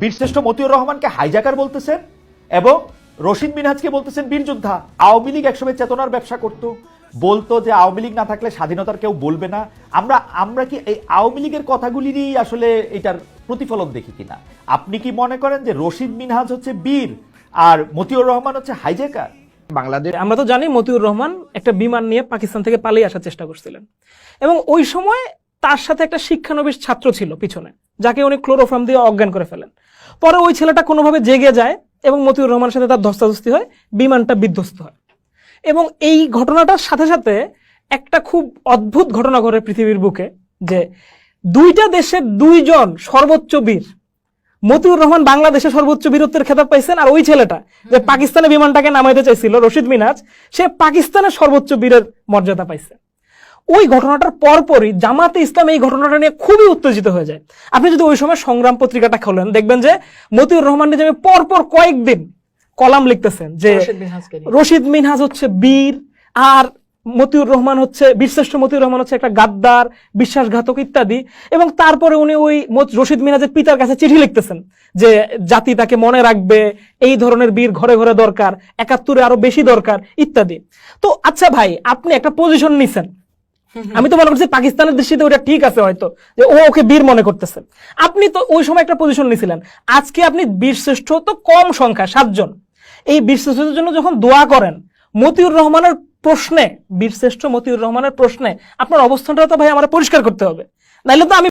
বীরশ্রেষ্ঠ মতিউর রহমানকে হাইজাকার বলতেছেন এবং রশিদ মিনহাজকে বলতেছেন বীর যোদ্ধা। আওয়ামী লীগ একসময় চেতনার ব্যবসা করত। বলতো যে আওয়ামী লীগ না থাকলে স্বাধীনতার কেউ বলবে না। আমরা আমরা কি এই আওয়ামী লীগের কথাগুলিরই আসলে এটার প্রতিফলন দেখি কিনা? আপনি কি মনে করেন যে রশিদ মিনহাজ হচ্ছে বীর আর মতিউর রহমান হচ্ছে হাইজাকার? বাংলাদেশ আমরা তো জানি মতিউর রহমান একটা বিমান নিয়ে পাকিস্তান থেকে পালিয়ে আসার চেষ্টা করছিলেন। এবং ওই সময় তার সাথে একটা শিক্ষানবিশ ছাত্র ছিল পিছনে যাকে উনি ক্লোরোফর্ম দিয়ে অজ্ঞান করে ফেলেন। পরে ওই ছেলেটা কোনোভাবে জেগে যায় এবং মতিউর রহমানের সাথে তার ধস্তাধস্তি হয় বিমানটা বিধ্বস্ত হয়। এবং এই ঘটনাটার সাথে সাথে একটা খুব অদ্ভুত ঘটনা ঘটে পৃথিবীর বুকে যে দুইটা দেশের দুইজন সর্বোচ্চ বীর মতিউর রহমান বাংলাদেশে সর্বোচ্চ বীরত্বের খেতাব পাইছেন আর ওই ছেলেটা যে পাকিস্তানে বিমানটাকে নামাইতে চাইছিল রশিদ মিনাজ সে পাকিস্তানের সর্বোচ্চ বীরের মর্যাদা পাইছে। ওই ঘটনাটার পরপরই জামাতে ইসলাম এই ঘটনাটা নিয়ে খুবই উত্তেজিত হয়ে যায়। আপনি যদি ওই সময় সংগ্রাম পত্রিকাটা খোলেন দেখবেন যে মতিউর রহমান নিজামী পরপর কয়েকদিন কলাম লিখতেছেন যে রশিদ মিনহাজ হচ্ছে বীর আর মতিউর রহমান হচ্ছে বীরশ্রেষ্ঠ মতিউর রহমান হচ্ছে একটা গাদ্দার বিশ্বাসঘাতক ইত্যাদি। এবং তারপরে উনি ওই রশিদ মিনাজের পিতার কাছে চিঠি লিখতেছেন যে জাতি তাকে মনে রাখবে এই ধরনের বীর ঘরে ঘরে দরকার একাত্তরে আরও বেশি দরকার ইত্যাদি। তো আচ্ছা ভাই আপনি একটা পজিশন নিছেন। আমি তো মনে করছি পাকিস্তানের দৃষ্টিতে ওটা ঠিক আছে হয়তো, যে ও ওকে বীর মনে করতেছে। আপনি তো ওই সময় একটা পজিশন নিয়েছিলেন আজকে আপনি বীরশ্রেষ্ঠ তো কম সংখ্যা, সাতজন। এই বীরশ্রেষ্ঠদের জন্য যখন দোয়া করেন, মতিউর রহমানের প্রশ্নে বীরশ্রেষ্ঠ মতিউর রহমানের প্রশ্নে আপনার অবস্থানটা তো ভাই আমার পরিষ্কার করতে হবে। নাহলে তো আমি